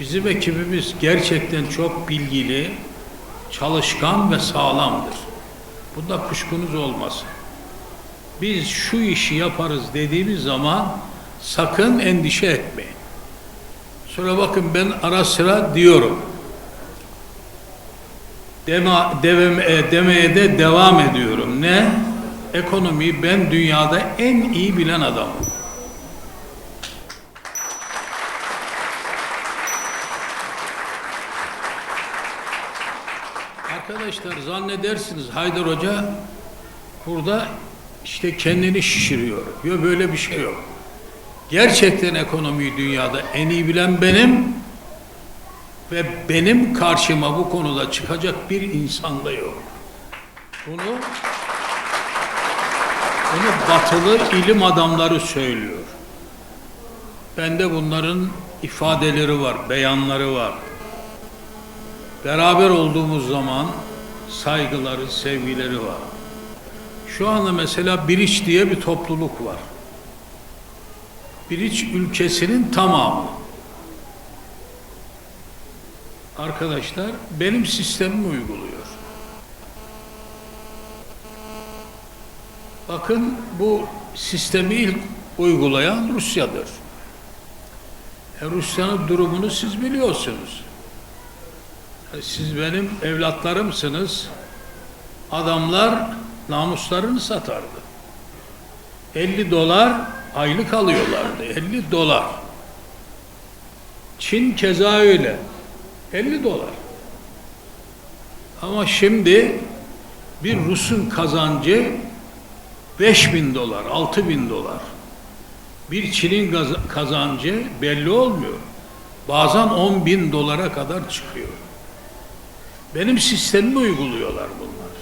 Bizim ekibimiz gerçekten çok bilgili, çalışkan ve sağlamdır. Bunda kuşkunuz olmasın. Biz şu işi yaparız dediğimiz zaman sakın endişe etmeyin. Sonra bakın ben ara sıra diyorum. Deme, devem, e, demeye de devam ediyorum. Ne? Ekonomiyi ben dünyada en iyi bilen adamım. Arkadaşlar zannedersiniz Haydar Hoca burada işte kendini şişiriyor. Yok böyle bir şey yok. Gerçekten ekonomiyi dünyada en iyi bilen benim ve benim karşıma bu konuda çıkacak bir insan da yok. Bunu bunu batılı ilim adamları söylüyor. Bende bunların ifadeleri var, beyanları var. Beraber olduğumuz zaman saygıları, sevgileri var. Şu anda mesela Biriç diye bir topluluk var. Biriç ülkesinin tamamı. Arkadaşlar benim sistemimi uyguluyor. Bakın bu sistemi ilk uygulayan Rusya'dır. E, Rusya'nın durumunu siz biliyorsunuz. Siz benim evlatlarımsınız. Adamlar namuslarını satardı. 50 dolar aylık alıyorlardı. 50 dolar. Çin keza öyle. 50 dolar. Ama şimdi bir Rus'un kazancı 5000 dolar, 6000 dolar. Bir Çin'in kazancı belli olmuyor. Bazen 10 bin dolara kadar çıkıyor. Benim sistemimi uyguluyorlar bunlar.